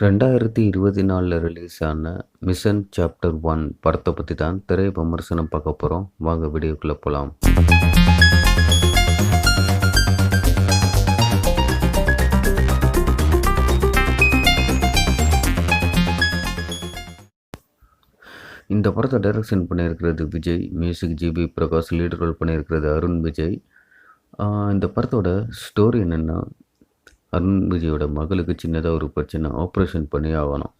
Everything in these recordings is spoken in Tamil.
ரெண்டாயிரத்தி இருபத்தி நாலில் ரிலீஸ் ஆன மிஷன் சாப்டர் ஒன் படத்தை பற்றி தான் திரை விமர்சனம் பார்க்க போகிறோம் வாங்க வீடியோக்குள்ளே போகலாம் இந்த படத்தை டைரக்ஷன் பண்ணியிருக்கிறது Vijay music GV Prakash lead role பண்ணியிருக்கிறது அருண் விஜய். இந்த படத்தோட ஸ்டோரி என்னென்னா அருண்விஜயோட மகளுக்கு சின்னதாக ஒரு பிரச்சனை ஆப்ரேஷன் பண்ணி ஆகணும்.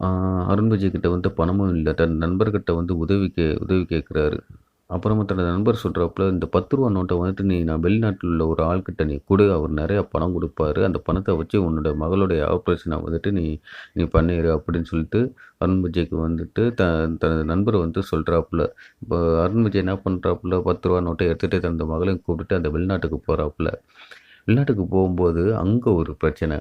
ஆஹ் கிட்ட வந்து பணமும் இல்லை. தன் நண்பர்கிட்ட வந்து உதவி கே உதவி கேட்குறாரு அப்புறமா தன்னோட நண்பர் சொல்கிறப்பல இந்த பத்து ரூபா நோட்டை வந்துட்டு நீ நான் வெளிநாட்டில் உள்ள ஒரு ஆள்கிட்ட நீ கொடு அவர் நிறையா பணம் கொடுப்பாரு. அந்த பணத்தை வச்சு உன்னோட மகளுடைய ஆப்ரேஷனை வந்துட்டு நீ நீ பண்ணிடு அப்படின்னு சொல்லிட்டு அருண் விஜய்க்கு வந்துட்டு த தனது நண்பர் வந்து சொல்கிறாப்புல இப்போ அருண் விஜய் என்ன பண்ணுறாப்புல பத்து ரூபா நோட்டை எடுத்துகிட்டு தனது மகளையும் கூப்பிட்டு அந்த வெளிநாட்டுக்கு போகிறாப்புல வெளிநாட்டுக்கு போகும்போது அங்கே ஒரு பிரச்சனை.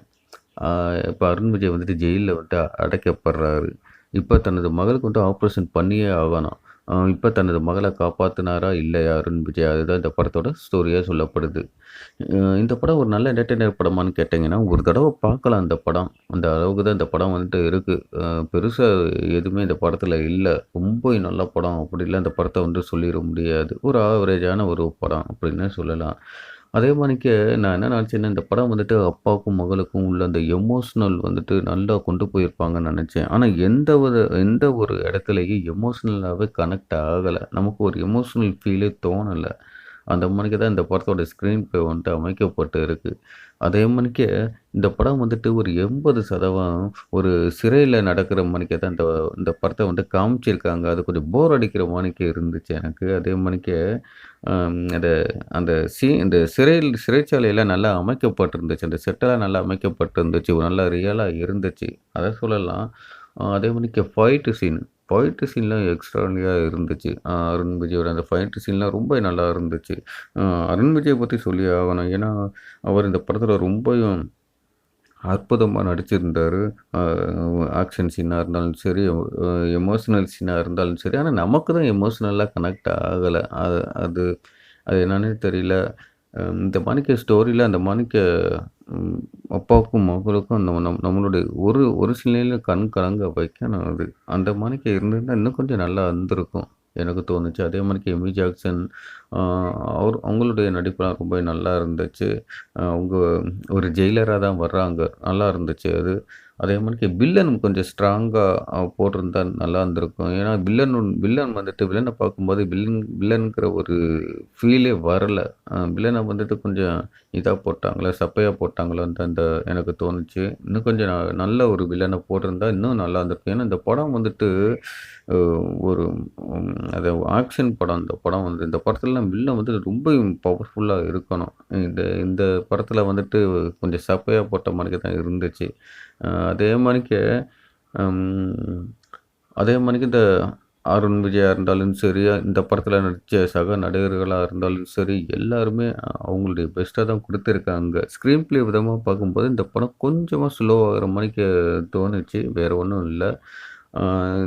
இப்போ அருண் விஜய் வந்துட்டு ஜெயிலில் வந்துட்டு அடைக்கப்படுறாரு. இப்போ தனது மகளுக்கு வந்துட்டு ஆப்ரேஷன் பண்ணியே ஆகணும். இப்போ தனது மகளை காப்பாற்றினாரா இல்லையா அருண் விஜய்? அதுதான் இந்த படத்தோட ஸ்டோரியாக சொல்லப்படுது. இந்த படம் ஒரு நல்ல என்டர்டெய்னர் படமான்னு கேட்டிங்கன்னா ஒரு தடவை பார்க்கலாம் அந்த படம். அந்த அளவுக்கு தான் இந்த படம் வந்துட்டு இருக்குது பெருசாக எதுவுமே இந்த படத்தில் இல்லை. ரொம்ப நல்ல படம். அப்படிலாம் இந்த படத்தை வந்து சொல்லிட முடியாது. ஒரு ஆவரேஜான ஒரு படம் அப்படின்னு சொல்லலாம். அதே மாதிரிக்கு நான் என்ன நினச்சேன்னா இந்த படம் வந்துட்டு அப்பாவுக்கும் மகளுக்கும் உள்ள அந்த எமோஷ்னல் வந்துட்டு நல்லா கொண்டு போயிருப்பாங்கன்னு நினச்சேன். ஆனால் எந்த ஒரு எந்த ஒரு இடத்துலையும் எமோஷ்னலாகவே கனெக்ட் ஆகலை. நமக்கு ஒரு எமோஷ்னல் ஃபீலே தோணலை. அந்த மணிக்கு தான் இந்த படத்தோட ஸ்க்ரீன் ப்ளே வந்துட்டு அமைக்கப்பட்டு இருக்குது அதே மாதிரிக்கே இந்த படம் வந்துட்டு ஒரு எண்பது சதவீதம் ஒரு சிறையில் நடக்கிற மாதிரிக்கே தான் இந்த இந்த படத்தை வந்துட்டு காமிச்சிருக்காங்க. அது கொஞ்சம் போர் அடிக்கிற மணிக்கு இருந்துச்சு எனக்கு. அதே மாதிரிக்கே அந்த அந்த சி இந்த சிறையில் சிறைச்சாலையெல்லாம் நல்லா அமைக்கப்பட்டிருந்துச்சு. அந்த செட்டெல்லாம் நல்லா அமைக்கப்பட்டிருந்துச்சு. நல்லா ரியலாக இருந்துச்சு. அதை சொல்லலாம். அதே மணிக்கு ஃபைட்டு சீன் ஃபைட்டு சீன்லாம் எக்ஸ்ட்ரானியாக இருந்துச்சு. அருண் விஜயோட அந்த ஃபைட்டு சீன்லாம் ரொம்ப நல்லா இருந்துச்சு. அருண் விஜயை பற்றி சொல்லி ஆகணும். ஏன்னா அவர் இந்த படத்தில் ரொம்பவும் அற்புதமாக நடிச்சிருந்தார். ஆக்ஷன் சீனாக இருந்தாலும் சரி எமோஷ்னல் சீனாக இருந்தாலும் சரி. ஆனால் நமக்கு தான் எமோஷ்னலாக கனெக்ட் ஆகலை. அது அது அது என்னன்னே தெரியல. இந்த மாணிக்க ஸ்டோரியில் அந்த மாணிக்க அப்பாவுக்கும் மகளுக்கும் நம்ம நம் நம்மளுடைய ஒரு ஒரு சிலையில் கண் கலங்க வைக்கணும் அது அந்த மாதிரிக்கு இருந்திருந்தால் இன்னும் கொஞ்சம் நல்லா இருந்திருக்கும். எனக்கு தோணுச்சு. அதே மாதிரிக்கு எமி. ஜாக்சன் அவர் அவங்களுடைய நடிப்பெலாம் ரொம்ப நல்லா இருந்துச்சு. அவங்க ஒரு ஜெயிலராக தான் வர்றாங்க. நல்லா இருந்துச்சு அது. அதே மாதிரி வில்லன் கொஞ்சம் ஸ்ட்ராங்காக போட்டிருந்தா நல்லா இருந்திருக்கும். ஏன்னா வில்லன் வில்லன் வந்துட்டு வில்லனை பார்க்கும்போது வில்லன் வில்லனுங்கிற ஒரு ஃபீலே வரலை. வில்லனை வந்துட்டு கொஞ்சம் இதாக போட்டாங்களே சப்பையாக போட்டாங்களோன்னு அந்த எனக்கு தோணுச்சு. இன்னும் கொஞ்சம் நல்ல ஒரு வில்லனை போட்டிருந்தா இன்னும் நல்லா இருந்திருக்கும். ஏன்னா இந்த படம் வந்துட்டு ஒரு அது ஆக்ஷன் படம். இந்த படம் வந்து இந்த படத்துலலாம் வில்லன் வந்து ரொம்ப பவர்ஃபுல்லாக இருக்கணும். இந்த இந்த படத்தில் வந்துட்டு கொஞ்சம் சப்பையாக போட்ட மாதிரி தான் இருந்துச்சு. அதே மாதிரிக்கு அதே மாதிரிக்கு இந்த அருண் விஜயா இருந்தாலும் சரி இந்த படத்தில் நடித்த சக நடிகர்களாக இருந்தாலும் சரி எல்லாருமே அவங்களுடைய பெஸ்ட்டாக தான் கொடுத்துருக்காங்க. ஸ்க்ரீன் ப்ளே விதமாக பார்க்கும்போது இந்த படம் கொஞ்சமாக ஸ்லோவாகிற மாதிரிக்கு தோணுச்சு. வேறு ஒன்றும் இல்லை.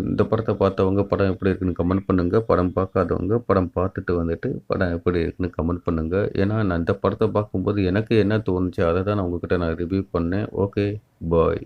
இந்த படத்தை பார்த்தவங்க படம் எப்படி இருக்குன்னு கமெண்ட் பண்ணுங்கள் படம் பார்க்காதவங்க படம் பார்த்துட்டு வந்துட்டு படம் எப்படி இருக்குன்னு கமெண்ட் பண்ணுங்கள் ஏன்னா நான் இந்த படத்தை பார்க்கும்போது எனக்கு என்ன தோணுச்சு அதை தான் நான் உங்ககிட்ட நான் ரிவ்யூ பண்ணேன். Okay bye